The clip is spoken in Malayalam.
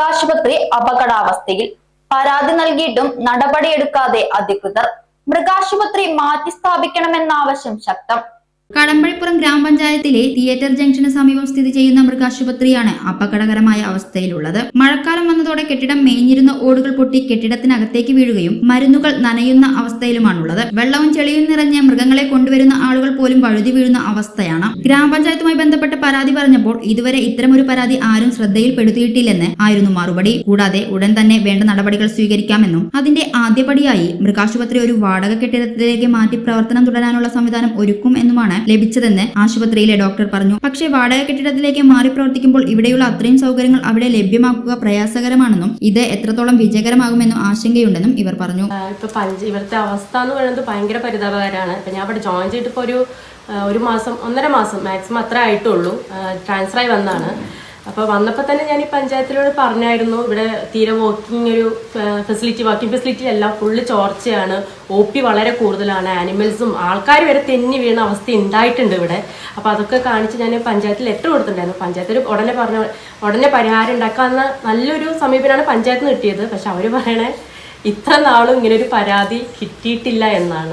മൃഗാശുപത്രി അപകടാവസ്ഥയിൽ പരാതി നൽകിയിട്ടും നടപടിയെടുക്കാതെ അധികൃതർ മൃഗാശുപത്രി മാറ്റി സ്ഥാപിക്കണമെന്ന ആവശ്യം ശക്തം. കടമ്പഴിപ്പുറം ഗ്രാമപഞ്ചായത്തിലെ തിയേറ്റർ ജംഗ്ഷന് സമീപം സ്ഥിതി ചെയ്യുന്ന മൃഗാശുപത്രിയാണ് അപകടകരമായ അവസ്ഥയിലുള്ളത്. മഴക്കാലം വന്നതോടെ കെട്ടിടം മേഞ്ഞിരുന്ന ഓടുകൾ പൊട്ടി കെട്ടിടത്തിനകത്തേക്ക് വീഴുകയും മരുന്നുകൾ നനയുന്ന അവസ്ഥയിലുമാണുള്ളത്. വെള്ളവും ചെളിയും നിറഞ്ഞ് മൃഗങ്ങളെ കൊണ്ടുവരുന്ന ആളുകൾ പോലും വഴുതി വീഴുന്ന അവസ്ഥയാണ്. ഗ്രാമപഞ്ചായത്തുമായി ബന്ധപ്പെട്ട് പരാതി പറഞ്ഞപ്പോൾ ഇതുവരെ ഇത്തരമൊരു പരാതി ആരും ശ്രദ്ധയിൽപ്പെടുത്തിയിട്ടില്ലെന്ന് ആയിരുന്നു മറുപടി. കൂടാതെ ഉടൻ തന്നെ വേണ്ട നടപടികൾ സ്വീകരിക്കാമെന്നും അതിന്റെ ആദ്യപടിയായി മൃഗാശുപത്രി ഒരു വാടക കെട്ടിടത്തിലേക്ക് മാറ്റി പ്രവർത്തനം തുടരാനുള്ള സംവിധാനം ഒരുക്കും എന്നുമാണ് ലഭിച്ചതെന്ന് ആശുപത്രിയിലെ ഡോക്ടർ പറഞ്ഞു. പക്ഷേ വാടക കെട്ടിടത്തിലേക്ക് മാറി പ്രവർത്തിക്കുമ്പോൾ ഇവിടെയുള്ള അത്രയും സൗകര്യങ്ങൾ അവിടെ ലഭ്യമാക്കുക പ്രയാസകരമാണെന്നും ഇത് എത്രത്തോളം വിജയകരമാകുമെന്നും ആശങ്കയുണ്ടെന്നും ഇവർ പറഞ്ഞു. ഇവിടുത്തെ അവസ്ഥ എന്ന് പറയുന്നത് ഭയങ്കര പരിതാപകരമാണ്. ഇപ്പൊ ഞാൻ അവിടെ ജോയിൻ ചെയ്തിട്ട് ഒരു ഒരു മാസം ഒന്നര മാസം മാക്സിമം അത്ര ആയിട്ടുള്ളൂ. ട്രാൻസ്ഫർ ആയി വന്നാണ് അപ്പോൾ വന്നപ്പോൾ തന്നെ ഞാൻ ഈ പഞ്ചായത്തിലോട് പറഞ്ഞായിരുന്നു ഇവിടെ തീരെ വാക്കിംഗ് ഒരു ഫെസിലിറ്റി വാക്കിംഗ് ഫെസിലിറ്റി എല്ലാം ഫുള്ള് ചോർച്ചയാണ് ഒ പി വളരെ കൂടുതലാണ് ആനിമൽസും ആൾക്കാർ വരെ തെന്നി വീണ അവസ്ഥ ഉണ്ടായിട്ടുണ്ട് ഇവിടെ. അപ്പോൾ അതൊക്കെ കാണിച്ച് ഞാൻ പഞ്ചായത്തിൽ ലെറ്റർ കൊടുത്തിട്ടുണ്ടായിരുന്നു. പഞ്ചായത്തിൽ ഉടനെ പറഞ്ഞ ഉടനെ പരിഹാരം ഉണ്ടാക്കാമെന്ന നല്ലൊരു സമീപനമാണ് പഞ്ചായത്തിന് കിട്ടിയത്. പക്ഷെ അവർ പറയണേ ഇത്ര നാളും ഇങ്ങനെ ഒരു പരാതി കിട്ടിയിട്ടില്ല എന്നാണ്.